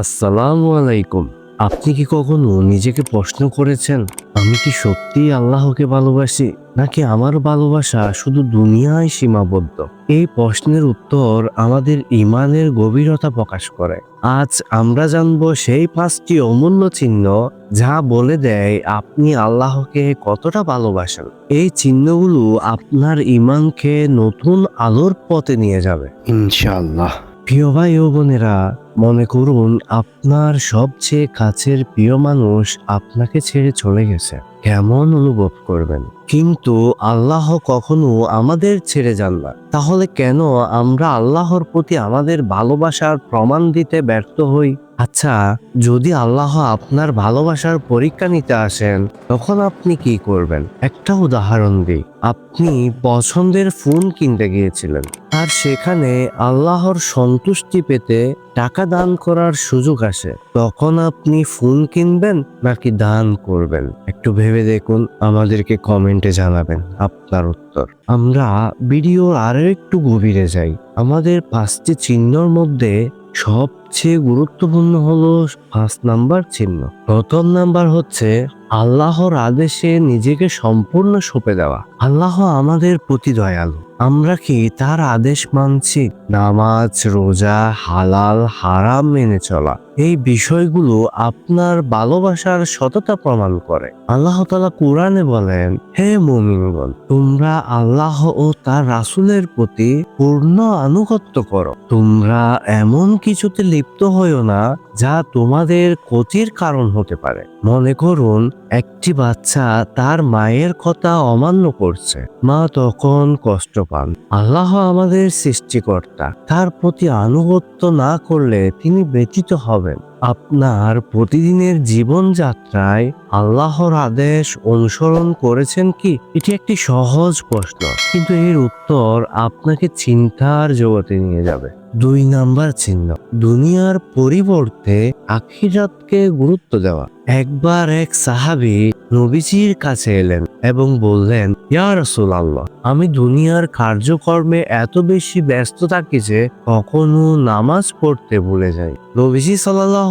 আসসালামু আলাইকুম। আপনি কি কখনো নিজেকে প্রশ্ন করেছেন আমি কি সত্যি আল্লাহকে ভালোবাসি নাকি আমার ভালোবাসা শুধু দুনিয়ায় সীমাবদ্ধ? এই প্রশ্নের উত্তর আমাদের ইমানের গভীরতা প্রকাশ করে। আজ আমরা জানব সেই পাঁচটি অমূল্য চিহ্ন যা বলে দেয় আপনি আল্লাহকে কতটা ভালোবাসেন। এই চিহ্নগুলো আপনার ইমানকে নতুন আলোর পথে নিয়ে যাবে। ইনশাল্লাহ প্রিয় ভাই ও বোনেরা মনে করুন আপনার সবচেয়ে কাছের প্রিয় মানুষ আপনাকে ছেড়ে চলে গেছে। কেমন অনুভব করবেন? কিন্তু আল্লাহ কখনো আমাদের ছেড়ে যান না। তাহলে কেন আমরা আল্লাহর প্রতি আমাদের ভালোবাসার প্রমাণ দিতে ব্যর্থ হই? আচ্ছা যদি আল্লাহ আপনার ভালোবাসার পরীক্ষা নিতে আসেন, তখন আপনি কি করবেন? একটা উদাহরণ দিই। আপনি পছন্দের ফোন কিনতে গিয়েছিলেন। আর সেখানে আল্লাহর সন্তুষ্টি পেতে টাকা দান করার সুযোগ আসে। তখন আপনি ফোন কিনবেন নাকি দান করবেন? একটু ভেবে দেখুন, আমাদেরকে কমেন্টে জানাবেন আপনার উত্তর। আমরা ভিডিওর আরও একটু গভীরে যাই। আমাদের পাঁচটি চিহ্নর মধ্যে সবচেয়ে গুরুত্বপূর্ণ হলো পাঁচ নাম্বার চিহ্ন। প্রথম নাম্বার হচ্ছে, আল্লাহর আদেশে নিজেকে সম্পূর্ণ সঁপে দেওয়া। আল্লাহ আমাদের প্রতি দয়ালু। আমরা কি তার আদেশ মানছি? নামাজ, রোজা, হালাল, হারাম মেনে চলা। এই বিষয়গুলো আপনার ভালোবাসার সততা প্রমাণ করে। আল্লাহ তালা কোরআনে বলেন, হে মুমিনগণ, তোমরা আল্লাহ ও তার রাসূলের প্রতি পূর্ণ আনুগত্য করো। তোমরা এমন কিছুতে লিপ্ত হইও না, যা তোমাদের ক্ষতির কারণ হতে পারে। মনে করুন, একটি বাচ্চা তার মায়ের কথা অমান্য করছে। মা তখন কষ্ট পান। আল্লাহ আমাদের সৃষ্টিকর্তা। তার প্রতি আনুগত্য না করলে তিনি ব্যতীত হবেন আপনার প্রতিদিনের জীবনযাত্রায় আল্লাহর আদেশ অনুসরণ করেছেন কি? এটি একটি সহজ প্রশ্ন, কিন্তু এর উত্তর আপনাকে চিন্তার জগতে নিয়ে যাবে। দুই নাম্বার চিহ্ন, দুনিয়ার পরিবর্তে আখিরাতকে গুরুত্ব দেওয়া। একবার এক সাহাবি নবীজির কাছে এলেন এবং বললেন, ইয়া রসুল আল্লাহ আমি দুনিয়ার কার্যকর্মে এত বেশি ব্যস্ত থাকি যে কখনো নামাজ পড়তে ভুলে যাই। নবীজি সাল্লাহ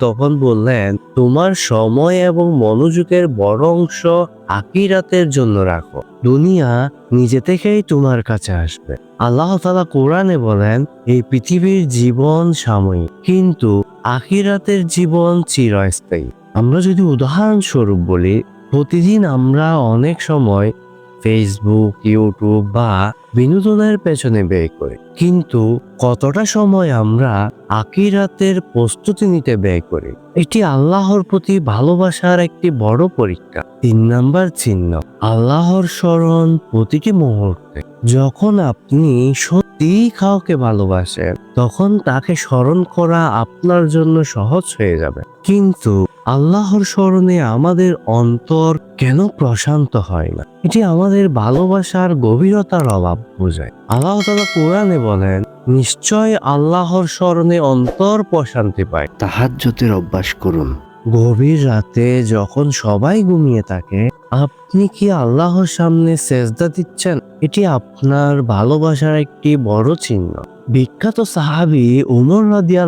তখন বললেন, তোমার সময় এবং মনোযোগের বড় অংশ আকিরাতের জন্য রাখো। দুনিয়া নিজে থেকেই তোমার কাছে আসবে। আল্লাহ তালা কোরআনে বলেন, এই পৃথিবীর জীবন সাময়িক, কিন্তু আখিরাতের জীবন চিরস্থায়ী। আমরা যদি উদাহরণস্বরূপ বলি প্রতিদিন আমরা অনেক সময় ফেসবুক ইউটিউব বা বিনোদনের পেছনে ব্যয় করি। কিন্তু কতটা সময় আমরা আকিরাতের প্রস্তুতি নিতে ব্যয় করি, এটি আল্লাহর প্রতি ভালোবাসার একটি বড় পরীক্ষা। তিন নাম্বার চিহ্ন, আল্লাহর স্মরণ প্রতিটি মুহূর্তে। যখন আপনি সত্যিই কাউকে ভালোবাসেন, তখন তাকে স্মরণ করা আপনার জন্য সহজ হয়ে যাবে। কিন্তু আল্লাহর স্মরণে আমাদের অন্তর কেন প্রশান্ত হয় না? এটি আমাদের ভালোবাসার গভীরতার অভাব বোঝায়। আল্লাহ তালা কোরআনে বলেন নিশ্চয় আল্লাহর স্মরণে অন্তর প্রশান্তি পায়। তাহার তাহাজ্জতের অভ্যাস করুন। গভীর রাতে যখন সবাই ঘুমিয়ে থাকে আপনি কি আল্লাহর সামনে সেজদা দিচ্ছেন? এটি আপনার ভালোবাসার একটি বড় চিহ্ন। বিখ্যাত সাহাবি উমর রাদি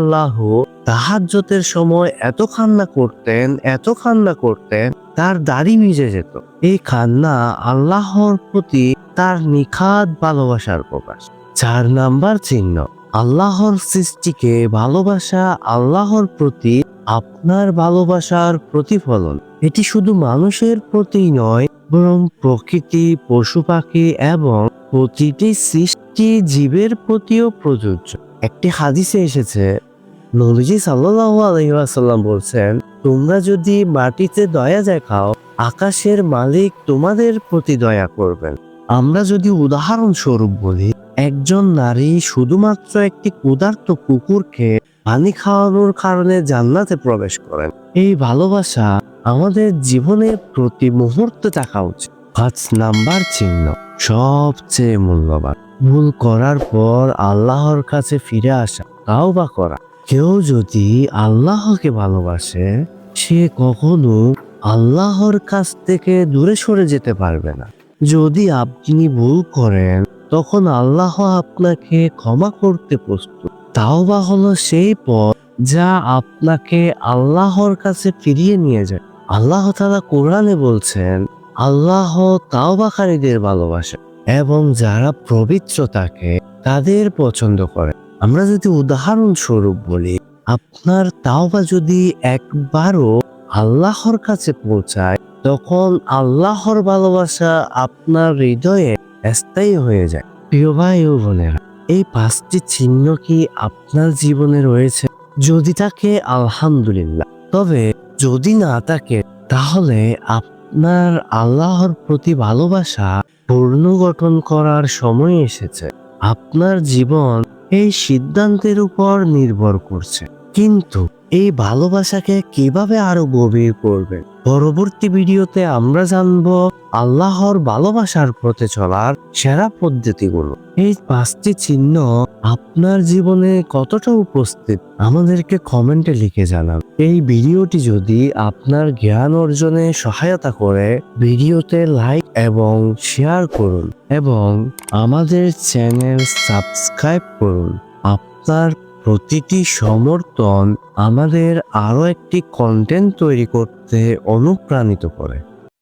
আল্লাহ তাহাজ্জতের সময় এত কান্না করতেন, এত কান্না করতেন, তার দাড়ি ভিজে যেত। এই কান্না আল্লাহর প্রতি তার নিখাত ভালোবাসার প্রকাশ। চার নাম্বার চিহ্ন, আল্লাহর সৃষ্টিকে ভালোবাসা আল্লাহর প্রতি আপনার ভালোবাসার প্রতিফলন। এটি শুধু মানুষের প্রতি নয়, বরং প্রকৃতি, পশু পাখি এবং প্রতিটি সৃষ্টি জীবের প্রতিও প্রযোজ্য। একটি হাদিসে এসেছে নবীজি সাল্লাল্লাহু আলাইহি বলছেন, তোমরা যদি মাটিতে দয়া দেখাও, আকাশের মালিক তোমাদের প্রতি দয়া করবেন। আমরা যদি উদাহরণস্বরূপ বলি, একজন নারী শুধুমাত্র একটি ক্ষুধার্ত কুকুরকে পানি খাওয়ানোর কারণে জান্নাতে প্রবেশ করেন। এই ভালোবাসা আমাদের জীবনে প্রতি মুহূর্তে থাকা উচিত। পাঁচ নাম্বার চিহ্ন, সবচেয়ে মূল্যবান। ভুল করার পর আল্লাহর কাছে ফিরে আসা তাও বা করা। কেউ যদি আল্লাহকে ভালোবাসে, সে কখনো আল্লাহর কাছ থেকে দূরে সরে যেতে পারবে না। যদি আপনি ভুল করেন, তখন আল্লাহ আপনাকে ক্ষমা করতে প্রস্তুত। তাও বা হলো সেই পথ যা আপনাকে আল্লাহর কাছে ফিরিয়ে নিয়ে যায়। আল্লাহ তাআলা কোরআনে বলছেন, আল্লাহ তাওবাকারীদের ভালোবাসে এবং যারা পবিত্র থাকে তাদের পছন্দ করে। আমরা যদি উদাহরণস্বরূপ বলি, আপনার তাওবা যদি একবারও আল্লাহর কাছে পৌঁছায়, তখন আল্লাহর ভালোবাসা আপনার হৃদয়ে স্থায়ী হয়ে যায়। প্রিয় ভাই ও বোনেরা, এই পাঁচটি চিহ্ন কি আপনার জীবনে রয়েছে? যদি থাকে, আলহামদুলিল্লাহ। তবে যদি না থাকে, তাহলে আপনার আল্লাহর প্রতি ভালোবাসা পূর্ণ গঠন করার সময় এসেছে। আপনার জীবন এই সিদ্ধান্তের উপর নির্ভর করছে। কিন্তু এই ভালোবাসাকে কীভাবে আরও গভীর করবেন পরবর্তী ভিডিওতে আমরা জানব আল্লাহর ভালোবাসার পথে চলার সেরা পদ্ধতিগুলো। এই পাঁচটি চিহ্ন আপনার জীবনে কতটা উপস্থিত, আমাদেরকে কমেন্টে লিখে জানান। এই ভিডিওটি যদি আপনার জ্ঞান অর্জনে সহায়তা করে, ভিডিওতে লাইক এবং শেয়ার করুন এবং আমাদের চ্যানেল সাবস্ক্রাইব করুন। আপনার প্রতিটি সমর্থন আমাদের আরও একটি কন্টেন্ট তৈরি করতে অনুপ্রাণিত করে।